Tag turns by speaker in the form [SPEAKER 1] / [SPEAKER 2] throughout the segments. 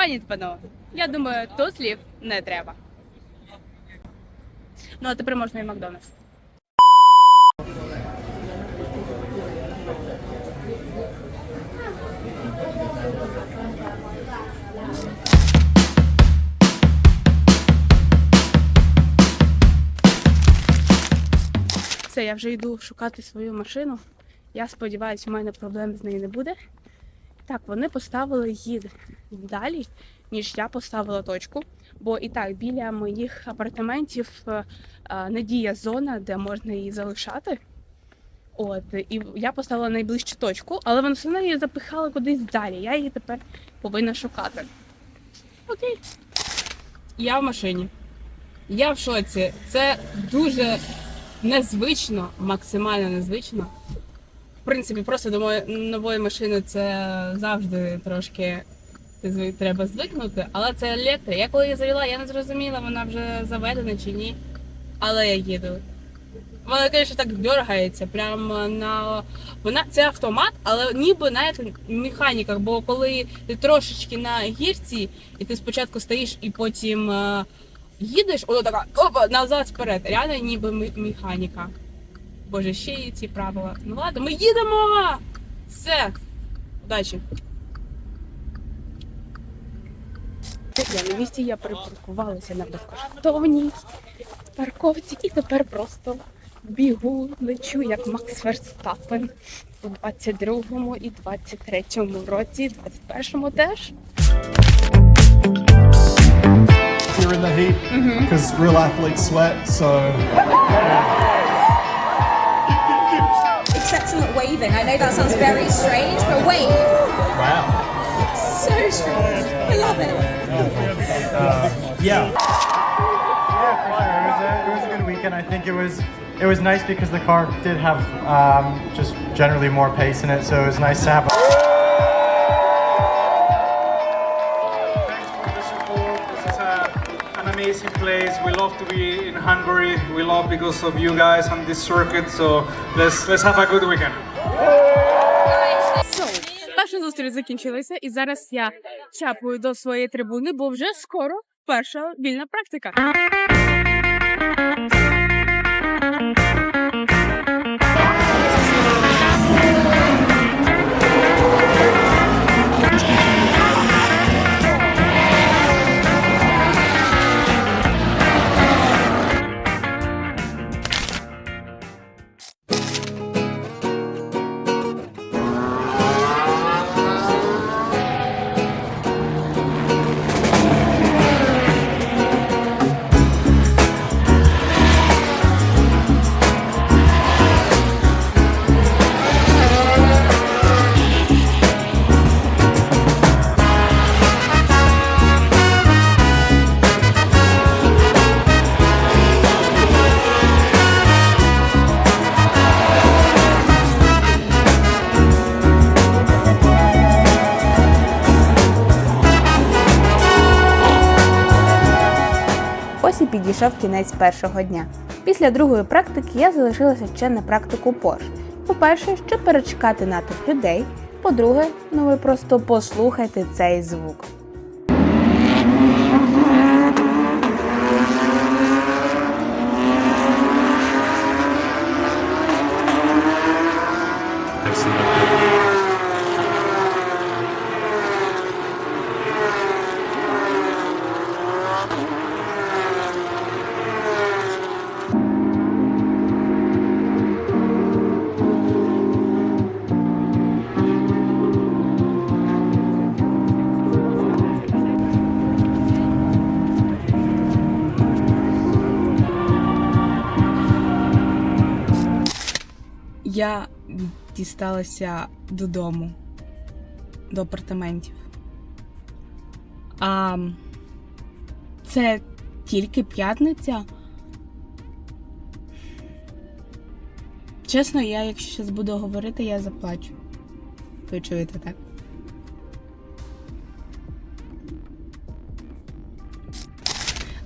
[SPEAKER 1] Пані та панове, я думаю, тут слів не треба. Ну, а тепер можна і Макдональдс. Все, я вже йду шукати свою машину. Я сподіваюся, у мене проблем з нею не буде. Так, вони поставили її далі, ніж я поставила точку. Бо і так, біля моїх апартаментів е, е, не діє зона, де можна її залишати. От, і я поставила найближчу точку, але вони все одно її запихали кудись далі. Я її тепер повинна шукати. Окей. Я в машині. Я в шоці. Це дуже незвично, максимально незвично. Принципі, просто до нової машини це завжди трошки треба звикнути, але це електро. Я коли її завела, я не зрозуміла, вона вже заведена чи ні. Але я їду. Вона, звісно, так дергається. Прям на вона це автомат, але ніби на як механіках. Бо коли ти трошечки на гірці, і ти спочатку стоїш і потім е, їдеш, воно така опа, назад вперед. Реально ніби механіка. Боже, ще є ці правила. Ну ладно, ми їдемо! Все. Удачі. Я на місці я припаркувалася на безкоштовній парковці і тепер просто бігу, лечу як Макс Верстапен у 22-му і 23-му році, 21-му теж.
[SPEAKER 2] you're in the heat because real athletes sweat. So
[SPEAKER 3] waving. I know that sounds very strange, but wave.
[SPEAKER 2] wow,
[SPEAKER 3] So strange. I love it.
[SPEAKER 2] yeah.
[SPEAKER 4] Yeah, for sure. It was, a, it was a good weekend. I think it was it was nice because the car did have um, just generally more pace in it, so it was nice to have. A-
[SPEAKER 5] Thanks for the support. This is a, an amazing place. We love to be in Hungary. We love because of you guys on this circuit. So let's let's have a good weekend.
[SPEAKER 1] Перша зустріч закінчилася, і зараз я чапую до своєї трибуни, бо вже скоро перша вільна практика.
[SPEAKER 6] Ось і підійшов кінець першого дня. Після другої практики я залишилася ще на практику Пош По-перше, щоб перечекати натовп людей. По-друге, ну ви просто послухайте цей звук.
[SPEAKER 1] Я дісталася додому, до апартаментів. А це тільки п'ятниця. Чесно, я, якщо зараз буду говорити, я заплачу. Ви чуєте, так?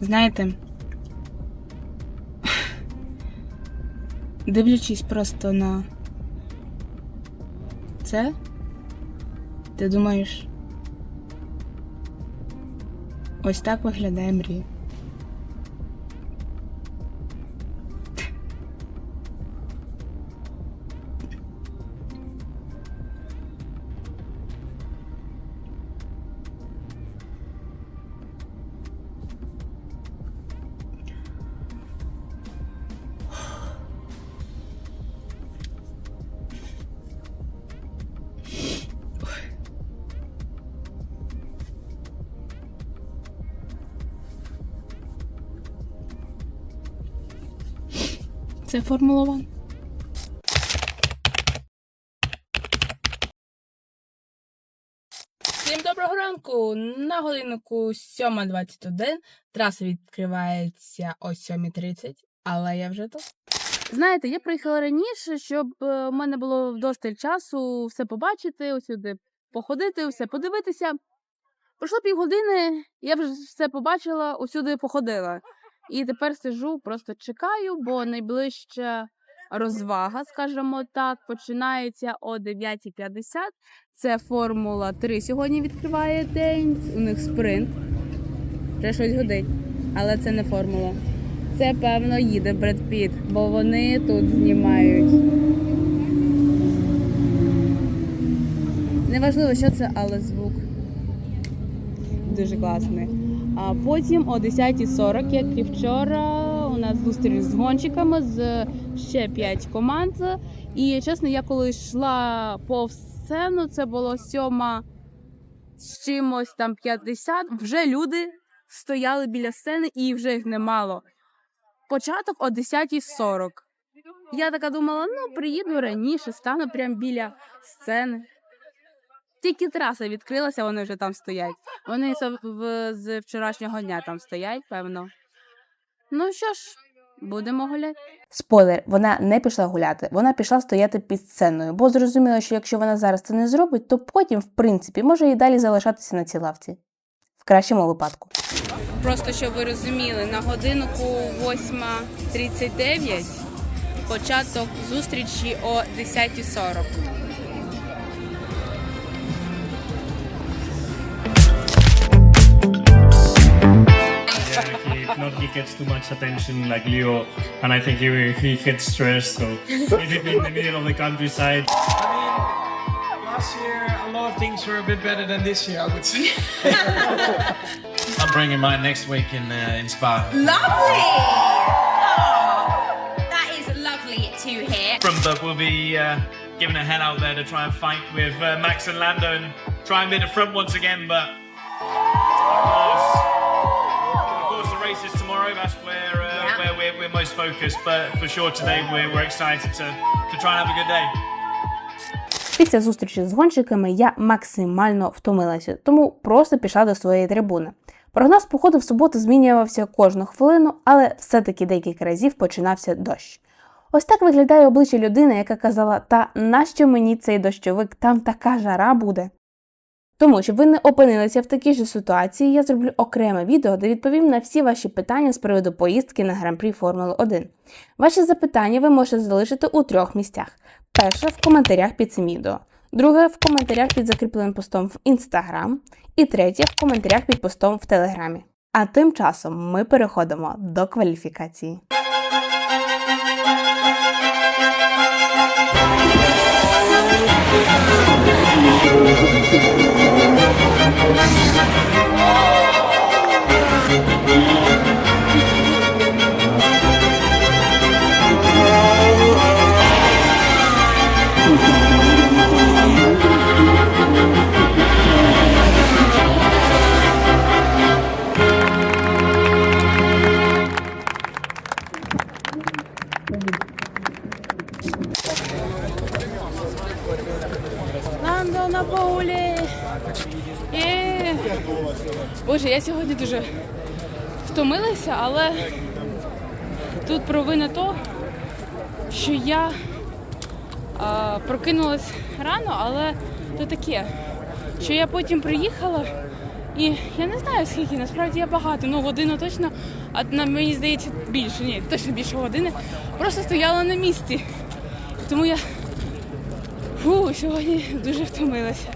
[SPEAKER 1] Знаєте, дивлячись просто на це, ти думаєш, Ось так виглядає мрія. Це Формула. Всім доброго ранку! На годиннику 7.21. Траса відкривається о 7.30, але я вже тут. Знаєте, я приїхала раніше, щоб е, в мене було вдосталь часу все побачити, усюди походити, все подивитися. Пройшло півгодини, я вже все побачила, усюди походила. І тепер сижу, просто чекаю, бо найближча розвага, скажімо так, починається о 9.50. Це Формула 3 сьогодні відкриває день. У них спринт. Вже щось годить. Але це не формула. Це, певно, їде Бред Піт, бо вони тут знімають. Неважливо, що це, але звук дуже класний. А потім о 10.40, як і вчора, у нас зустріч з гонщиками з ще 5 команд. І чесно, я коли йшла по сцену, це було сьома з чимось там 50, вже люди стояли біля сцени і вже їх немало. Початок о 10.40. Я така думала, ну приїду раніше, стану прямо біля сцени. Тільки траса відкрилася, вони вже там стоять. Вони з, в- з вчорашнього дня там стоять, певно. Ну що ж, будемо гуляти. Спойлер, вона не пішла гуляти, вона пішла стояти під сценою, бо зрозуміла, що якщо вона зараз це не зробить, то потім, в принципі, може і далі залишатися на цій лавці. В кращому випадку. Просто щоб ви розуміли, на годинку 8.39, початок зустрічі о 10.40.
[SPEAKER 6] He, if not, he gets too much attention like Leo, and I think he, he gets stressed. So he's in the middle of the countryside.
[SPEAKER 2] Last year, a lot of things were a bit better than this year, I would say. I'm bringing mine next week in uh, in Spa.
[SPEAKER 3] Lovely! Oh, that is lovely to hear.
[SPEAKER 6] From but we'll be uh, giving a head out there to try and fight with uh, Max and Lando and try and be the front once again. But That's where uh,
[SPEAKER 3] Yeah.
[SPEAKER 6] where we're, we're most focused. But for sure, today we're, we're excited to to try and have a good day.
[SPEAKER 1] Після зустрічі з гонщиками я максимально втомилася, тому просто пішла до своєї трибуни. Прогноз походу в суботу змінювався кожну хвилину, але все-таки декілька разів починався дощ. Ось так виглядає обличчя людини, яка казала: Та нащо мені цей дощовик, там така жара буде. Тому, щоб ви не опинилися в такій ж ситуації, я зроблю окреме відео, де відповім на всі ваші питання з приводу поїздки на Гран-прі Формули 1. Ваші запитання ви можете залишити у трьох місцях. Перше в коментарях під цим відео, друге в коментарях під закріпленим постом в Інстаграм, і третє в коментарях під постом в Телеграмі. А тим часом ми переходимо до кваліфікації. Боже, я сьогодні дуже втомилася, але тут провина то, що я а, прокинулась рано, але то таке, що я потім приїхала і я не знаю скільки, насправді я багато, ну годину точно, а на мені здається більше, ні, точно більше години. Просто стояла на місці. Тому я Фу, сьогодні дуже втомилася.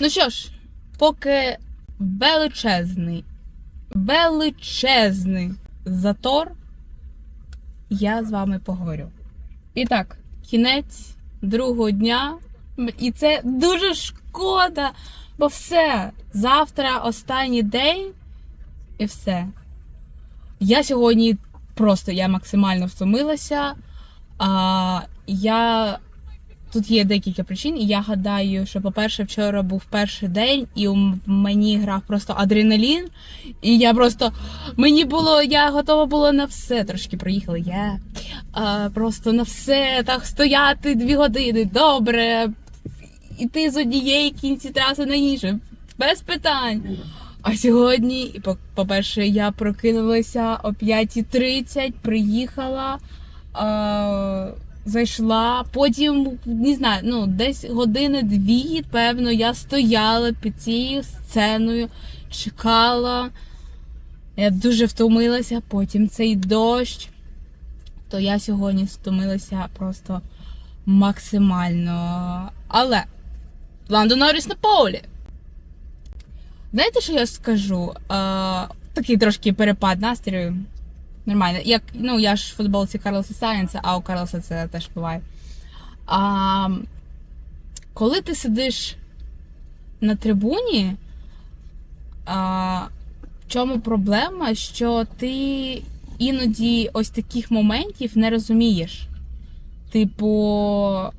[SPEAKER 1] Ну що ж, поки величезний величезний затор, я з вами поговорю. І так, кінець другого дня, і це дуже шкода, бо все, завтра останній день, і все. Я сьогодні просто я максимально втомилася. А, я тут є декілька причин, і я гадаю, що, по-перше, вчора був перший день, і у мені грав просто адреналін. І я просто мені було, я готова була на все. Трошки проїхала. Я а, просто на все так стояти дві години. Добре. Іти з однієї кінці траси на іншу. Без питань. А сьогодні, по-перше, я прокинулася о 5.30, приїхала, а, зайшла, потім, не знаю, ну, десь години-дві, певно, я стояла під цією сценою, чекала. Я дуже втомилася, потім цей дощ. То я сьогодні втомилася просто максимально. Але Ландо Норріс на полі. Знаєте, що я скажу? Е, такий трошки перепад настрою. Нормально. Як, ну, я ж в футболці Карлоса Сайенса, а у Карлоса це теж буває. А, коли ти сидиш на трибуні, а, в чому проблема, що ти іноді ось таких моментів не розумієш. Типу,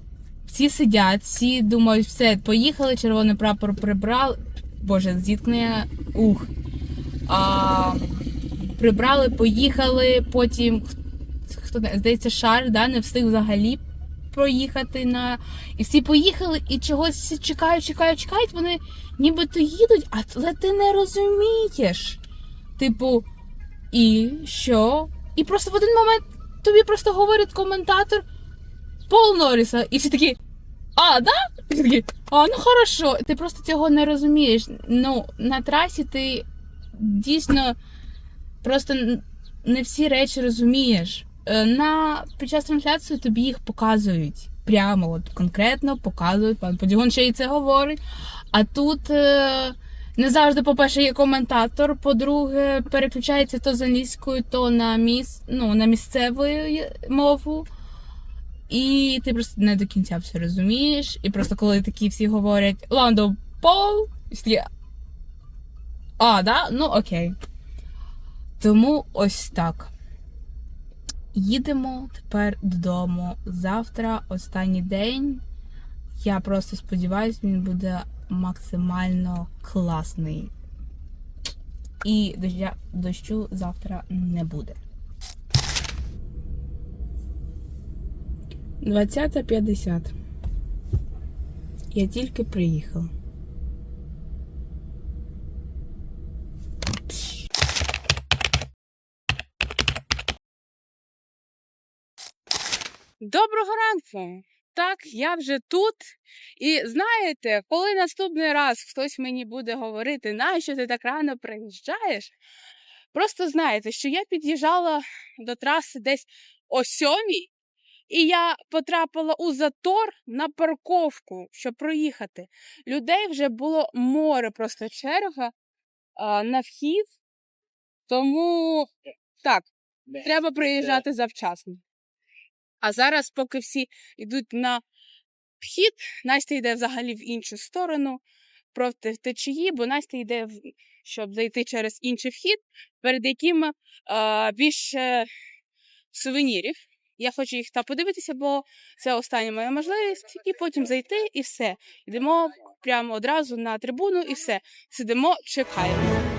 [SPEAKER 1] всі сидять, всі думають, все, поїхали, червоний прапор прибрали. Боже, зіткнення. Ух. А, прибрали, поїхали, потім хто здається, шар, да, не встиг взагалі проїхати на. І всі поїхали і чогось чекають, чекають, чекають. Вони нібито їдуть, але ти не розумієш. Типу, і що? І просто в один момент тобі просто говорить коментатор Пол Норріса, і всі такі. А, да? І всі такі, а, ну хорошо. Ти просто цього не розумієш. Ну, на трасі ти дійсно просто не всі речі розумієш. Е, На під час трансляції тобі їх показують. Прямо, от конкретно показують. Пан Подігон ще й це говорить. А тут е, не завжди, по-перше, є коментатор, по-друге, переключається то з англійською, то на міс... ну, на місцеву мову. І ти просто не до кінця все розумієш. І просто коли такі всі говорять Ландо Пол, і такі, а, да? Ну окей. Тому ось так. Їдемо тепер додому. Завтра останній день. Я просто сподіваюся, він буде максимально класний. І дождя, дощу завтра не буде. 20.50. Я тільки приїхала. Доброго ранку! Так, я вже тут. І знаєте, коли наступний раз хтось мені буде говорити, нащо ти так рано приїжджаєш? Просто знаєте, що я під'їжджала до траси десь о сьомій, і я потрапила у затор на парковку, щоб проїхати. Людей вже було море, просто черга а, на вхід. Тому так, треба приїжджати завчасно. А зараз, поки всі йдуть на вхід, Настя йде взагалі в іншу сторону проти течії, бо Настя йде, щоб зайти через інший вхід, перед яким е, більше сувенірів. Я хочу їх та подивитися, бо це остання моя можливість, і потім зайти і все. Йдемо прямо одразу на трибуну і все. Сидимо, чекаємо.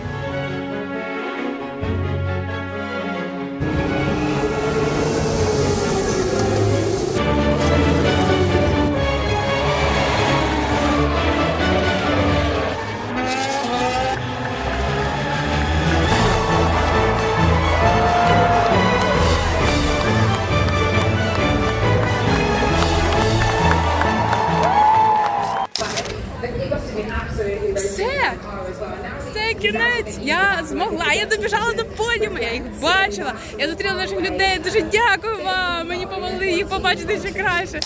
[SPEAKER 1] Кінець! Я змогла! Я добіжала до подіуму, я їх бачила. Я зустріла наших людей. Дуже дякую вам! Мені помогли їх побачити ще краще.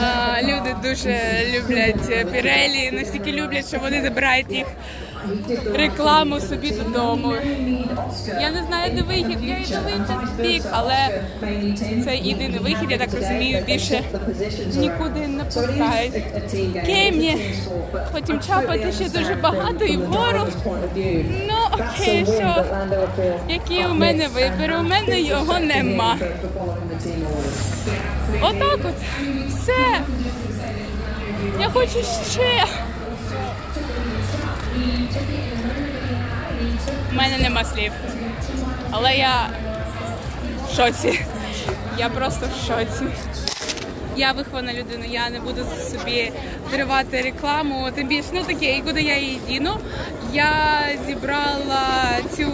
[SPEAKER 1] А, люди дуже люблять Пірелі, настільки люблять, що вони забирають їх рекламу собі додому. Я не знаю, де вихід, я йду в інший бік, але це єдиний вихід, я так розумію, більше нікуди не пускають. Кемні, потім чапати ще дуже багато і вгору. Ну окей, що? Які у мене вибір? У мене його нема. Отак от. Все. Я хочу ще. У мене нема слів. Але я в шоці. Я просто в шоці. Я вихована людина, я не буду собі зривати рекламу, тим більше ну таке, і куди я її діну. Я зібрала цю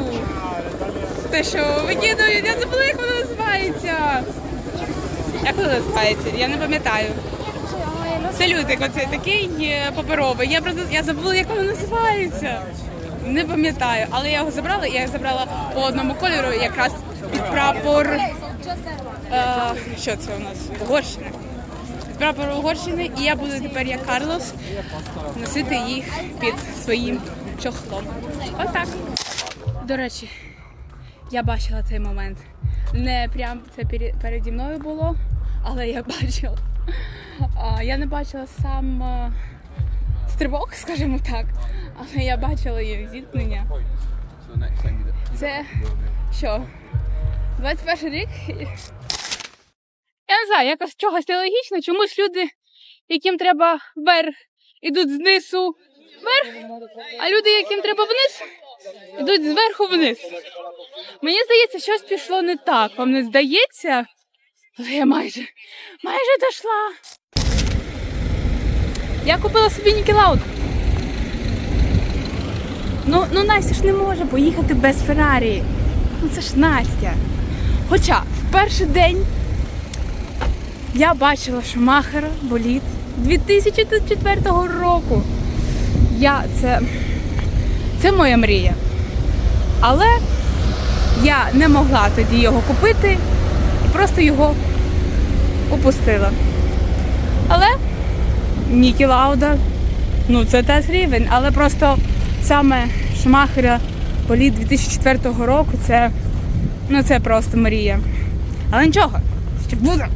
[SPEAKER 1] те, що викидують, я забула, як вона називається. Як вона називається? Я не пам'ятаю. Салютик, оцей такий е, паперовий. Я просто я забула, як воно називається. Не пам'ятаю, але я його забрала, і я забрала по одному кольору, якраз під прапор. Е, що це у нас? Угорщини. Під прапор Угорщини, і я буду тепер як Карлос носити їх під своїм чохлом. Отак. До речі, я бачила цей момент. Не прям це переді мною було, але я бачила. Я не бачила сам стрибок, скажімо так, але я бачила їх зіткнення. Це що? 21 рік? Я не знаю, якось чогось нелогічно, чомусь люди, яким треба вверх, ідуть знизу вверх, а люди, яким треба вниз, ідуть зверху вниз. Мені здається, щось пішло не так. Вам не здається? Але я майже, майже дійшла. Я купила собі Нікелаут. Ну, ну Настя ж не може поїхати без Феррарі. Ну це ж Настя. Хоча в перший день я бачила Шумахера боліт 2004 року. Я це, це моя мрія. Але я не могла тоді його купити і просто його упустила. Нікі Лауда, ну це теж рівень, але просто саме Шумахера політ 2004 року це, ну це просто мрія. Але нічого, ще буде.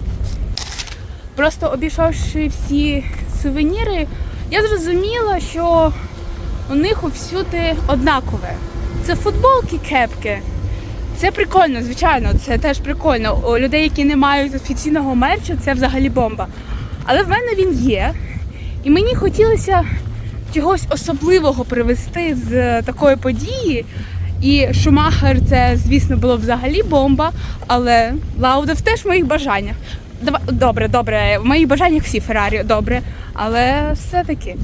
[SPEAKER 1] Просто обійшовши всі сувеніри, я зрозуміла, що у них всюди однакове. Це футболки, кепки. Це прикольно, звичайно, це теж прикольно. У людей, які не мають офіційного мерчу, це взагалі бомба. Але в мене він є. І мені хотілося чогось особливого привезти з е, такої події. І Шумахер це, звісно, було взагалі бомба, але Лаудов теж в моїх бажаннях. Добре, добре, в моїх бажаннях всі Феррарі, добре, але все-таки.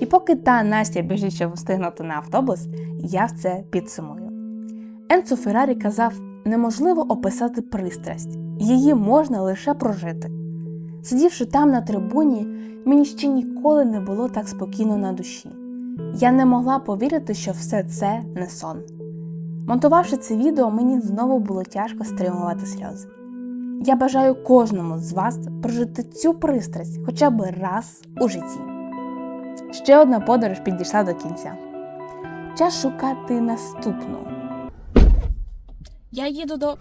[SPEAKER 7] І поки та Настя біжить, щоб встигнути на автобус, я все підсумую. Енцо Феррарі казав: неможливо описати пристрасть, її можна лише прожити. Сидівши там на трибуні, мені ще ніколи не було так спокійно на душі. Я не могла повірити, що все це не сон. Монтувавши це відео, мені знову було тяжко стримувати сльози. Я бажаю кожному з вас прожити цю пристрасть хоча б раз у житті. Ще одна подорож підійшла до кінця. Час шукати наступну.
[SPEAKER 1] Я їду до